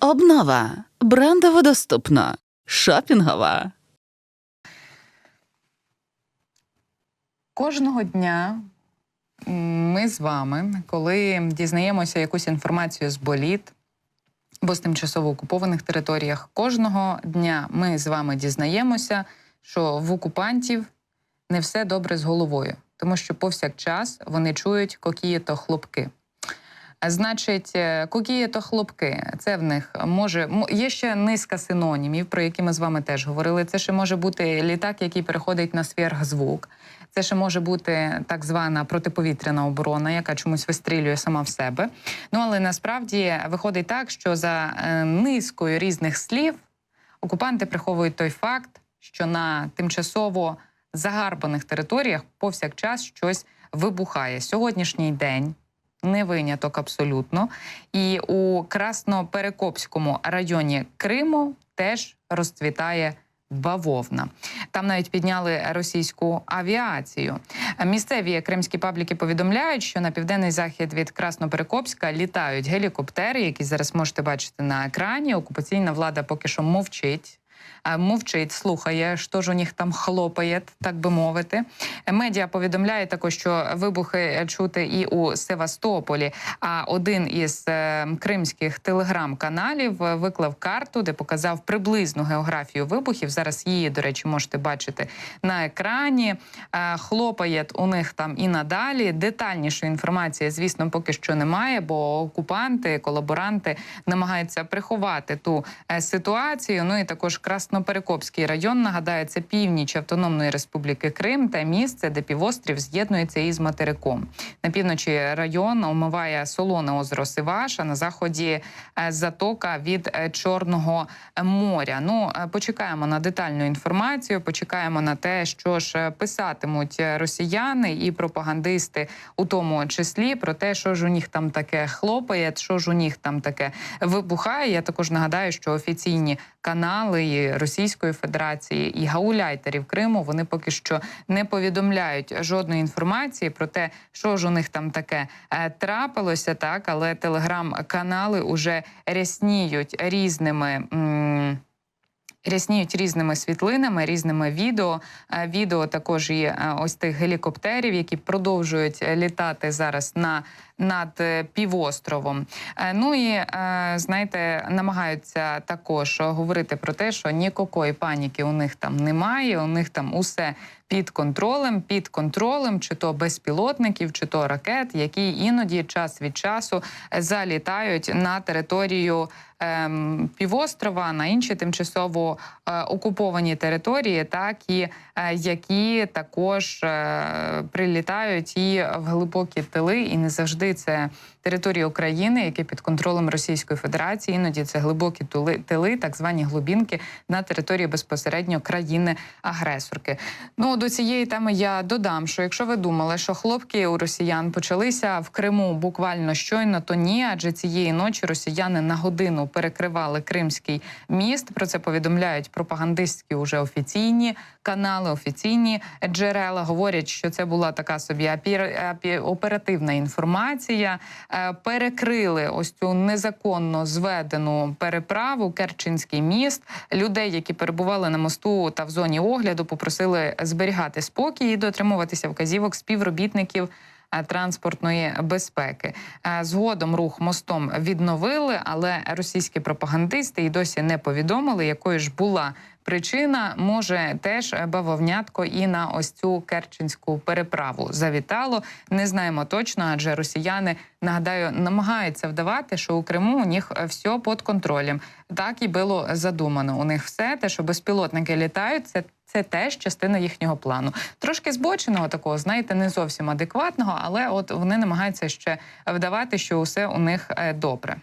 Обнова. Брендово доступно. Шопінгова. Кожного дня ми з вами, коли дізнаємося якусь інформацію з боліт або з тимчасово окупованих територіях, кожного дня ми з вами дізнаємося, що в окупантів не все добре з головою, тому що повсякчас вони чують кокієто хлопки. Значить, е, кокієто хлопки, це в них може є ще низка синонімів, про які ми з вами теж говорили. Це ще може бути літак, який переходить на сверхзвук. Це ще може бути так звана протиповітряна оборона, яка чомусь вистрілює сама в себе. Ну але насправді виходить так, що за е, низкою різних слів окупанти приховують той факт, що на тимчасово загарбаних територіях повсякчас щось вибухає. Сьогоднішній день не виняток абсолютно. І у Красноперекопському районі Криму теж розцвітає бавовна. Там навіть підняли російську авіацію. Місцеві кримські пабліки повідомляють, що на південний захід від Красноперекопська літають гелікоптери, які зараз можете бачити на екрані. Окупаційна влада поки що мовчить. Е, Мовчить, слухає, що ж у них там хлопає, так би мовити. Медіа повідомляє також, що вибухи чути і у Севастополі. А один із е, кримських телеграм-каналів е, виклав карту, де показав приблизну географію вибухів. Зараз її, до речі, можете бачити на екрані. Хлопає у них там і надалі. Детальнішої інформації, звісно, поки що немає, бо окупанти, колаборанти намагаються приховати ту ситуацію. Ну і також Красноперекопський район нагадаю, це північ Автономної Республіки Крим та місце, де півострів з'єднується із материком. На півночі район омиває солоне озеро Сиваш, а на заході е, затока від е, Чорного моря. Ну е, почекаємо на детальну інформацію. Почекаємо на те, що ж писатимуть росіяни і пропагандисти, у тому числі про те, що ж у них там таке хлопає, що ж у них там таке вибухає. Я також нагадаю, що офіційні канали Російської Федерації і гауляйтерів Криму вони поки що не повідомляють жодної інформації про те, що ж у них там таке е, трапилося, так але телеграм-канали уже рясніють різними. м, Рясніють різними світлинами, різними відео. Е, Відео також і е, ось тих гелікоптерів, які продовжують е, літати зараз на над півостровом. Ну і знаєте, намагаються також говорити про те, що ніякої паніки у них там немає. У них там усе під контролем, під контролем, чи то безпілотників, чи то ракет, які іноді час від часу залітають на територію півострова, на інші тимчасово е, окуповані території, так і е, які також е, прилітають і в глибокі тили, і не завжди це території України, які під контролем Російської Федерації. Іноді це глибокі тили, так звані глибінки на території безпосередньо країни-агресорки. Ну до цієї теми я додам, що якщо ви думали, що хлопки у росіян почалися в Криму буквально щойно, то ні, адже цієї ночі росіяни на годину перекривали Кримський міст. Про це повідомляють пропагандистські уже офіційні канали, офіційні джерела. Говорять, що це була така собі оперативна інформація. Е, Перекрили ось цю незаконно зведену переправу Керченський міст. Людей, які перебували на мосту та в зоні огляду, попросили зберігати спокій і дотримуватися вказівок співробітників. Е, Транспортної безпеки Е, згодом рух мостом відновили, але російські пропагандисти і досі не повідомили, якою ж була причина. Може теж бавовнятко і на ось цю керченську переправу завітало. Не знаємо точно, адже росіяни нагадаю намагаються вдавати, що у Криму у них все під контролем. Так і було задумано. У них все те, що безпілотники літають, це. Це теж частина їхнього плану. Трошки збоченого такого, знаєте, не зовсім адекватного, але от вони намагаються ще вдавати, що усе у них е, добре.